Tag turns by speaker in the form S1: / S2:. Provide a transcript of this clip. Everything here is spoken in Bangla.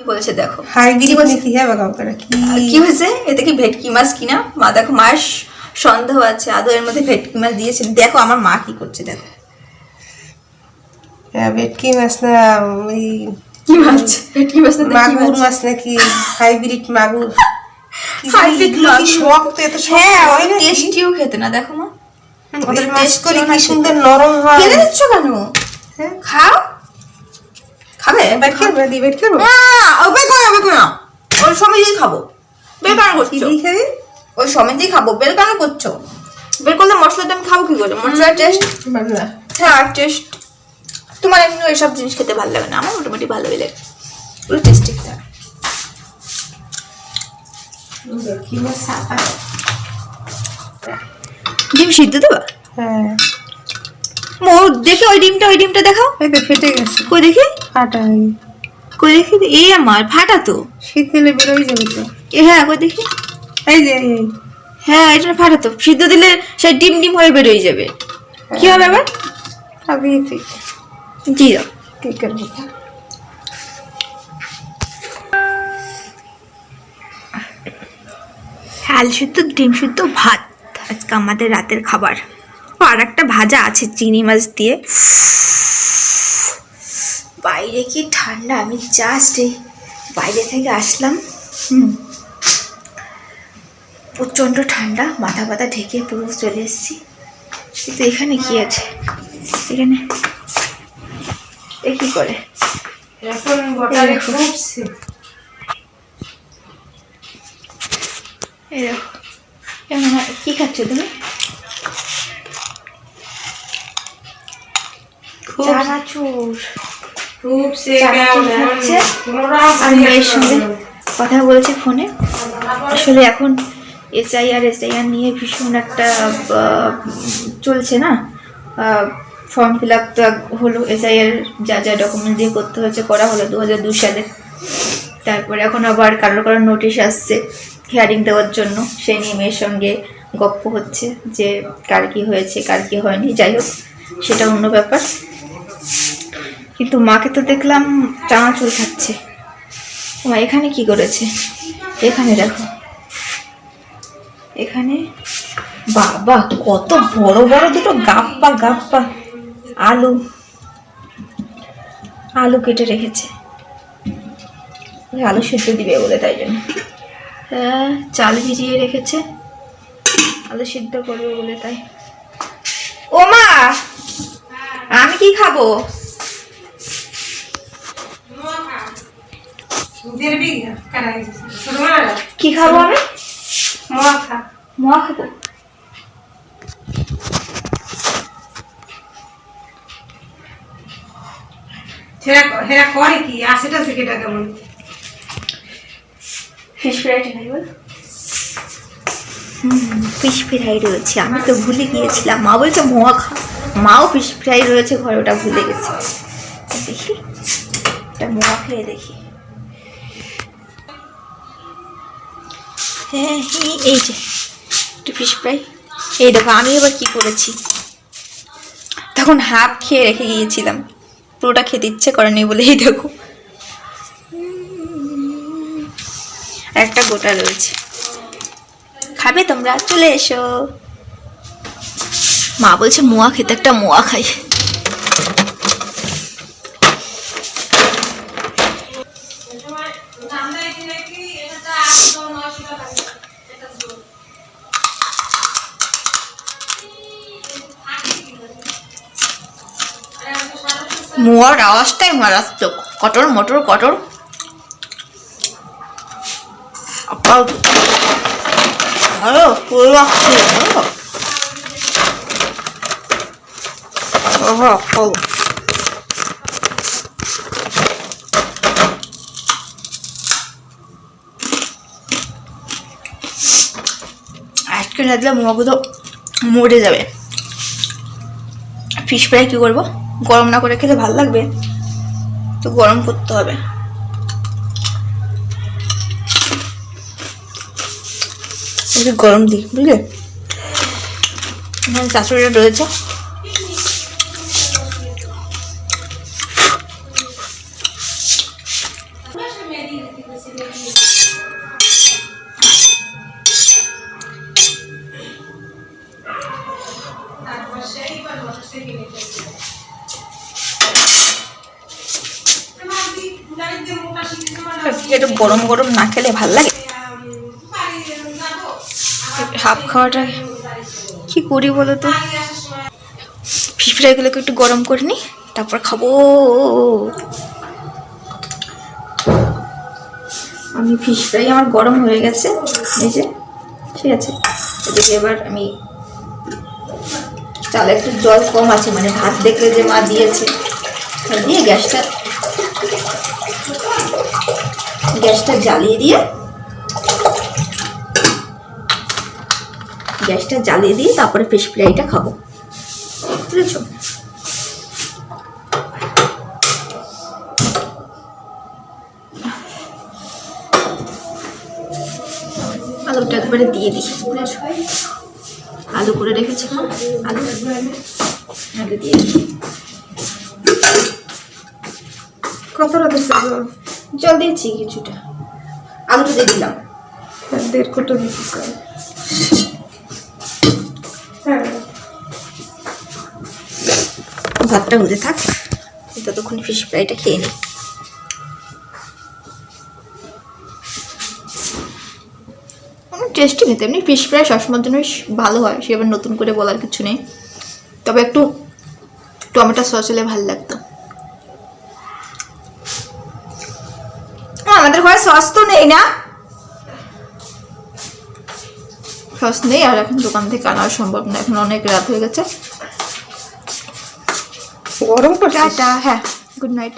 S1: বলেছে দেখো।
S2: হাইব্রিড
S1: কি
S2: হ্যাঁ কি?
S1: হয়েছে? এতে কি ভেটকি মাছ কিনা? মা দেখো মায়ের স- সন্দেহ আছে আদৌ এর মধ্যে ভেটকি মাছ দিয়েছে দেখো আমার মা কি করছে দেখো।
S2: ভেটকি মাছ না ওই
S1: কি মাছ? ভেটকি মাছ না তো
S2: মাগুর
S1: মাছ?
S2: নাকি? হাইব্রিড মাগুর। এগুলো শক্ত এত
S1: হ্যাঁ অনেক টেস্টিও খেতে না দেখো মা।
S2: ওদের
S1: taste
S2: করে কি সুন্দর নরম হয়।
S1: ফেলে দিচ্ছ কেন?
S2: হ্যাঁ।
S1: খাও। খাবে?
S2: বেট খেলবে দি বেট খেলব
S1: না ও বের করে বের করে না ওই সমেতেই খাব। বের কেন করছ?
S2: খাবি
S1: ওই সমেতেই খাব বের কেন করছ? বের করলে মশলাটা আমি খাব কি করে? মশলার টেস্ট হ্যাঁ টেস্ট তোমার এমনি ওইসব জিনিস খেতে ভালো লাগে না? আমার মোটামুটি ভালোই লাগে। ওগুলো টেস্টি খেতে ডিম সিদ্ধ দেবা?
S2: হ্যাঁ।
S1: মোর দেখে ওই ডিমটা ওই ডিমটা দেখাও।
S2: এই ফেটে গেছে।
S1: কই দেখি?
S2: ফাটা
S1: কই দেখি? এই আমার ফাটা তো।
S2: শীত দিলে বেরোই যাবে তো।
S1: এ হ্যাঁ কই দেখি?
S2: এই যে
S1: হ্যাঁ এটা ফাটা তো। সিদ্ধ দিলে সেই ডিম ডিম হয়ে বেরোয় যাবে। কি হবে আবার?
S2: খাবি তুই।
S1: জি দাও।
S2: কি করব
S1: আলু সিদ্ধ ডিম সিদ্ধ ভাত। আজকে আমাদের রাতের খাবার। আর একটা ভাজা আছে চিংড়ি মাছ দিয়ে। বাইরে কি ঠান্ডা? আমি জাস্ট এই বাইরে থেকে আসলাম। হুম। প্রচণ্ড ঠান্ডা মাথা পাতা ঢেকে পুরো চলে এসেছি। কিন্তু এখানে কি আছে? এখানে। এ কি করে? দেখো। কি খাচ্ছ তুমি চানাচুর
S2: ফুটছে
S1: চানাচুর খাচ্ছে। আর মেয়ের সঙ্গে কথা বলেছে ফোনে। আসলে এখন এসআইআর এসআইআর নিয়ে ভীষণ একটা চলছে না? ফর্ম ফিল আপ তো হলো এসআইআর যা যা ডকুমেন্ট দিয়ে করতে হয়েছে করা হলো দু হাজার দু সালে। তারপরে এখন আবার কারোর কারোর নোটিশ আসছে হিয়ারিং দেওয়ার জন্য। সে নিয়ে মেয়ের সঙ্গে গপ্প হচ্ছে যে কার কি হয়েছে কার কি হয়নি। যাই হোক সেটা অন্য ব্যাপার। কিন্তু মাকে তো দেখলাম চানাচুর খাচ্ছে। মা, এখানে কি করেছে? এখানে দেখো। এখানে বাবা, কত বড় বড় দুটো গাপ্পা গাপ্পা। আলু। আলু কেটে রেখেছে। আলু সিদ্ধ দিবে বলে তাই জন্য। হ্যাঁ চাল ভিজিয়ে রেখেছে। আলু সিদ্ধ করবে বলে তাই। ও মা! কি খাব? কি খাব আমি?
S2: মোয়া
S1: খাব
S2: হেরা হেরা করে কি? আশিটা থেকে টাকা মন
S1: ফিশ ফ্রাইড খাই বল ফিশ ফ্রাই রয়েছে। আমি তো ভুলে গিয়েছিলাম। মা বলছে মোয়া খা মাও ফিশ ফ্রাই রয়েছে ঘরে, ওটা ভুলে গেছে। দেখি, এটা মোয়া খেয়ে দেখি। হ্যাঁ এই- এই যে, একটু ফিশ ফ্রাই এই দেখো, আমি এবার কি করেছি? তখন হাফ খেয়ে রেখে গিয়েছিলাম। পুরোটা খেতে ইচ্ছে করেনি বলে, এই দেখো। একটা গোটা রয়েছে। খাবে তোমরা? চলে এসো। মা বলছে, মোয়া খেতে একটা মোয়া খাই। মোয়ার আওয়াজটাই মারাত্মক কটর মটর, কটর। আপাও। আরও পুরো লাগছে আজকে না দিলে মোয়াগুলো মরে যাবে। ফিশ ফ্রাই কী করব? গরম না করে খেতে ভালো লাগবে? তো গরম করতে হবে। গরম দিই, বুঝলে? শাশুড়িটা রয়েছে। একটু গরম গরম না খেলে ভালো লাগে। হাফ খাওয়াটা কি করি বলো তো? ফিশ ফ্রাইগুলোকে একটু গরম করে নিই তারপর খাব। আমি ফিশ ফ্রাই আমার গরম হয়ে গেছে। এই যে, ঠিক আছে। এদিকে এবার আমি চালে একটু জল কম আছে মানে ভাত দেখলে যে মা দিয়েছে। দিয়ে গ্যাসটা গ্যাসটা জ্বালিয়ে দিয়ে, গ্যাসটা জ্বালিয়ে দিয়ে তারপরে ফিশ ফ্রাইটা খাব। বুঝেছ? আলুটা একবারে দিয়ে দিই। আলু করে রেখেছিলাম। আলু আলু দিয়ে দিই।
S2: কতটা দিচ্ছে জল
S1: দিয়েছি কিছুটা। আলুটা দিয়ে দিলাম।
S2: দেড় কোটো দিচ্ছে হ্যাঁ।
S1: ভাতটা হতে থাক ততক্ষণ ফিশ ফ্রাইটা খেয়ে নিই টেস্টি খেতে। এমনি ফিশ ফ্রাই সবসময়ের জন্য ভালো হয়। সে আবার নতুন করে বলার কিছু নেই। তবে একটু টমেটো সস হলে ভালো লাগতো। সস তো নেই না? সস নেই আর এখন দোকান থেকে আনা সম্ভব না। এখন অনেক রাত হয়ে গেছে।
S2: গরম
S1: টাটা হ্যাঁ গুড নাইট